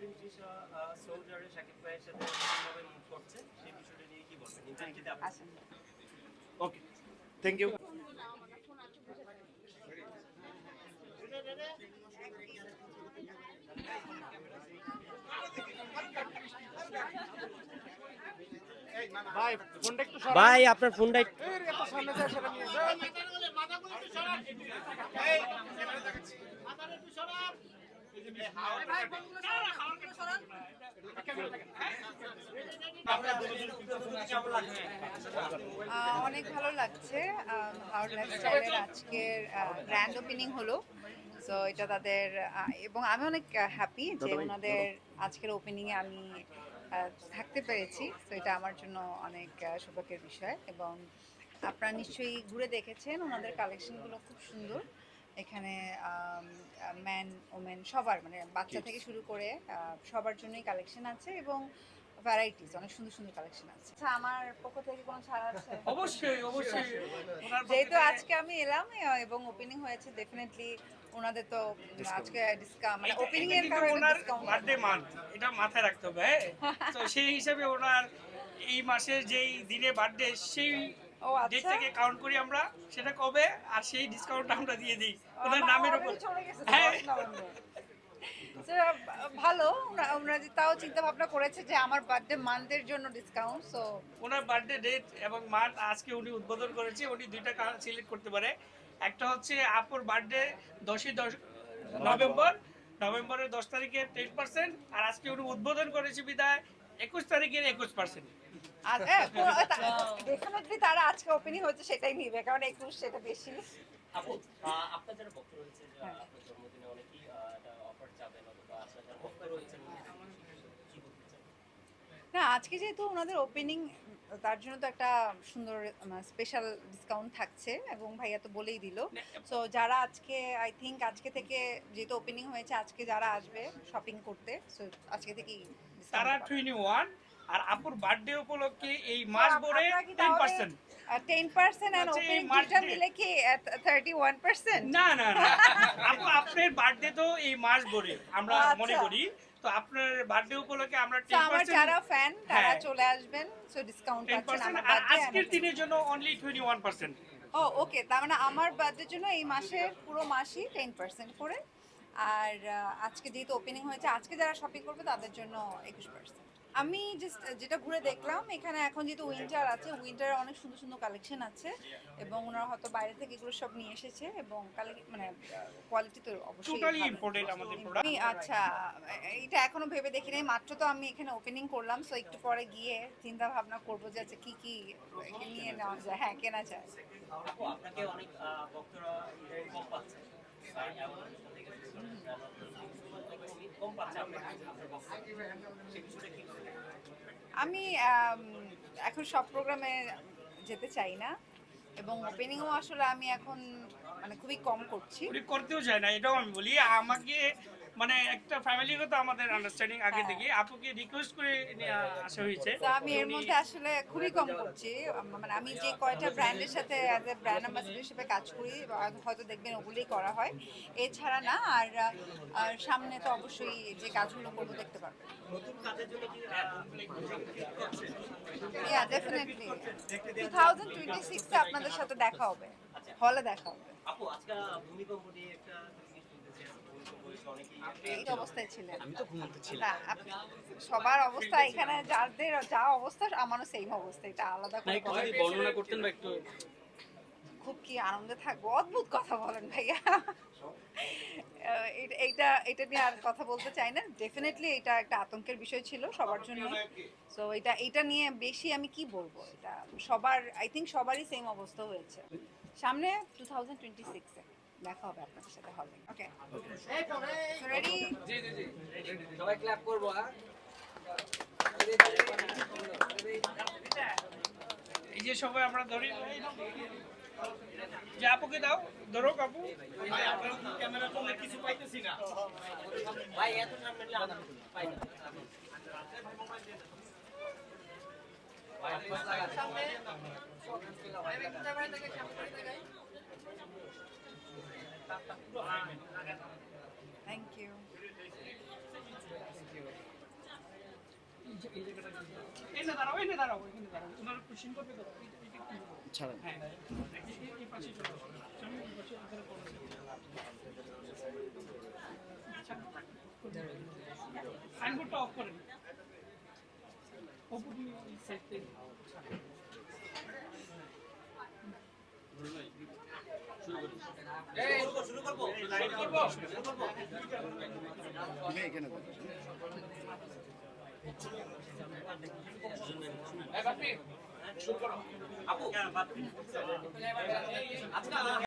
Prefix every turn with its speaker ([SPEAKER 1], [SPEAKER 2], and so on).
[SPEAKER 1] মালদ্বীপ ভিসা সোলজারে শাকিব ভাইয়ের সাথে কীভাবে মুভ করছে সেই বিষয়টা নিয়ে কি বলবেন? ইন্টারভিউতে আপনি
[SPEAKER 2] ওকে থ্যাংক ইউ ভাই ফোনটা একটু সরান।
[SPEAKER 1] ভাই আপনার ফোনটা
[SPEAKER 2] এই রে, এত সামনে
[SPEAKER 3] অনেক ভালো লাগছে হাওড় লাইফস্টাইলের আজকের গ্র্যান্ড ওপেনিং হলো। সো এটা তাদের এবং আমি অনেক হ্যাপি যে ওনাদের আজকের ওপেনিংয়ে আমি থাকতে পেরেছি। তো এটা আমার জন্য অনেক সৌভাগ্যের বিষয়। এবং আপনারা নিশ্চয়ই ঘুরে দেখেছেন ওনাদের কালেকশনগুলো খুব সুন্দর। এখানে ম্যান ওমেন সবার মানে বাচ্চা থেকে শুরু করে সবার জন্যই কালেকশন আছে এবং ভ্যারাইটিস অনেক সুন্দর সুন্দর কালেকশন আছে। আচ্ছা আমার পক্ষ থেকে কোনো ছাড় আছে?
[SPEAKER 4] অবশ্যই অবশ্যই।
[SPEAKER 3] যেহেতু আজকে আমি এলাম এবং ওপেনিং হয়েছে ডেফিনেটলি ওনাদের তো আজকে ডিসকাউন্ট মানে ওপেনিং এর কারণে
[SPEAKER 4] ওনার
[SPEAKER 3] ডিসকাউন্ট
[SPEAKER 4] বার্থডে মান্থ এটা মাথায় রাখতে হবে হ্যাঁ? তো সেই হিসাবে ওনার এই মাসের যেই দিনে বার্থডে সেই
[SPEAKER 3] ও
[SPEAKER 4] ডেট
[SPEAKER 3] আচ্ছা
[SPEAKER 4] থেকে কাউন্ট করি আমরা সেটা কবে? আর সেই ডিসকাউন্ট আমরা দিয়ে দিই। ওনার নামের উপর
[SPEAKER 3] চলে গেছে তো,
[SPEAKER 4] হ্যাঁ।
[SPEAKER 3] 10 নভেম্বর। So, ভালো ওনারা যে তাও চিন্তা ভাবনা করেছে যে আমার বার্থডে মান্থের জন্য ডিসকাউন্ট সো
[SPEAKER 4] ওনার বার্থডে ডেট এবং মান্থ আজকে উনি উদ্বোধন করেছে উনি দুইটা সিলেক্ট করতে পারে। একটা হচ্ছে আপুর বার্থডে দশই দশ নভেম্বর। নভেম্বরের দশ তারিখে টেন পার্সেন্ট আর আজকে উনি উদ্বোধন করেছে বিদায় একুশ তারিখের একুশ পার্সেন্ট
[SPEAKER 3] আর ডেফিনেটলি তারা আজকে ওপেনিং হচ্ছে সেটাই নিবে কারণ একুশ সেটা বেশি।
[SPEAKER 1] আপু আপনার যারা ভক্ত রয়েছে
[SPEAKER 3] হ্যাঁ।
[SPEAKER 1] আপনার জন্মদিনে অনেকেই অফার চাবেন অথবা আপনার যারা ভক্ত রয়েছেন কি বলতে চান?
[SPEAKER 3] না আজকে যেহেতু ওনাদের ওপেনিং তার জন্য তো একটা সুন্দর স্পেশাল ডিসকাউন্ট থাকছে এবং ভাইয়া তো বলেই দিল। সো যারা আজকে আই থিংক আজকে থেকে যেহেতু ওপেনিং হয়েছে আজকে যারা আসবে শপিং করতে সো আজকে থেকেই
[SPEAKER 4] তারা টোয়েন্টি ওয়ান আর আপুর বার্থডে উপলক্ষে এই মাস ভরে ten percent
[SPEAKER 3] ten percent and
[SPEAKER 4] হচ্ছে
[SPEAKER 3] ওপেনিং দুইটা মিলে কি থার্টি ওয়ান পার্সেন্ট
[SPEAKER 4] না না না। আপু আপনার বার্থডে তো এই মাস ভরে আমরা
[SPEAKER 3] আচ্ছা।
[SPEAKER 4] মনে করি। তো আপনার বার্থডে উপলক্ষে আমরা
[SPEAKER 3] তো
[SPEAKER 4] টেন
[SPEAKER 3] আমার যারা ফ্যান তারা
[SPEAKER 4] হ্যাঁ।
[SPEAKER 3] চলে আসবেন। সো ডিসকাউন্ট পাচ্ছেন আমার
[SPEAKER 4] আর আজকের দিনের জন্য অনলি টোয়েন্টি ওয়ান পার্সেন্ট
[SPEAKER 3] ও ওকে তার মানে আমার বার্থডের জন্য এই মাসের পুরো মাসই টেন পার্সেন্ট করে। আর আজকে যেহেতু ওপেনিং হয়েছে আজকে যারা শপিং করবে তাদের জন্য একুশ পার্সেন্ট আমি জাস্ট যেটা ঘুরে দেখলাম এখানে এখন যেহেতু উইন্টার আছে উইন্টারে অনেক সুন্দর সুন্দর কালেকশন আছে এবং ওনারা হয়তো বাইরে থেকে এগুলো সব নিয়ে এসেছে এবং মানে কোয়ালিটি তো অবশ্যই
[SPEAKER 4] টোটালি
[SPEAKER 3] ভালো।
[SPEAKER 4] ইম্পোর্টেড আমাদের প্রোডাক্ট
[SPEAKER 3] আমি আচ্ছা এটা এখনও ভেবে দেখি নাই মাত্র তো আমি এখানে ওপেনিং করলাম সো একটু পরে গিয়ে চিন্তা ভাবনা করব যে আচ্ছা কি কি নিয়ে নেওয়া যায়? হ্যাঁ কেনা যায়।
[SPEAKER 1] আপনাকে অনেক ভক্তরা কম পাচ্ছে।
[SPEAKER 3] আমি এখন সব প্রোগ্রামে যেতে চাই না এবং ওপেনিংও আসলে আমি এখন মানে খুবই কম করছি।
[SPEAKER 4] করতেও চাই না, এটাও আমি বলি। আমাকে মানে একটা ফ্যামিলিগত আমাদের আন্ডারস্ট্যান্ডিং আগে
[SPEAKER 3] হ্যাঁ।
[SPEAKER 4] থেকে আপুকে রিকোয়েস্ট করে নিয়ে আসা হয়েছে।
[SPEAKER 3] তো আমি এর মধ্যে আসলে খুবই কম করছি। মানে আমি যে কয়টা ব্র্যান্ডের সাথে অ্যাজ এ ব্র্যান্ড অ্যাম্বাসিডর হিসেবে কাজ করি হয়তো দেখবেন ওগুলোই করা হয়। এছাড়া না আর আর সামনে তো অবশ্যই যে কাজগুলো করব দেখতে পারবেন
[SPEAKER 1] নতুন কাজের জন্য
[SPEAKER 3] yeah definitely two thousand twenty সিক্সে আপনাদের সাথে দেখা হবে। হলে দেখা হবে।
[SPEAKER 1] আপু আজকে ভূমিকম্প নিয়ে একটা জিনিস শুনতেছি ভূমিকম্প হয়েছে অনেকেই
[SPEAKER 3] এই অবস্থায় ছিলেন।
[SPEAKER 2] আমি তো ঘুমাতে
[SPEAKER 3] না সবার অবস্থা এখানে যাদের যা অবস্থা আমারও সেম অবস্থা এটা আলাদা করে
[SPEAKER 2] বর্ণনা করতেন বা একটু
[SPEAKER 3] খুব কি আনন্দে থাকব? অদ্ভুত কথা বলেন ভাইয়া। এটা- এটা নিয়ে আর কথা বলতে চাই না। ডেফিনেটলি এটা একটা আতঙ্কের বিষয় ছিল সবার জন্য। সো এটা এটা নিয়ে বেশি আমি কি বলব? এটা সবার আই থিঙ্ক সবারই সেম অবস্থা হয়েছে। সামনে টু থাউজেন্ড টোয়েন্টি সিক্সে দেখা হবে আপনাদের সাথে হলে ওকে রেডি
[SPEAKER 5] সবাই ক্ল্যাপ করব হ্যাঁ?
[SPEAKER 4] এই যে সবাই আমরা ধরি। যে আপুকে দাও ধরো আপু
[SPEAKER 2] ক্যামেরা কিছু পাইতেছি না
[SPEAKER 1] ভাই এত সামনে পাই না।
[SPEAKER 3] থ্যাংক ইউ
[SPEAKER 4] এই জায়গাটা এই না দাঁড়াও এই না দাঁড়াও এখানে দাঁড়াও ওনারা কোশ্চেন করবে তো
[SPEAKER 1] ছাড়েন
[SPEAKER 4] হ্যাঁ এই- পাশে চলে। সামনে এই পাশে এখানে। সাইনবোর্ডটা অফ করেন অপর সাইড থেকে
[SPEAKER 5] শুরু
[SPEAKER 1] দেখো
[SPEAKER 5] আপু আজকে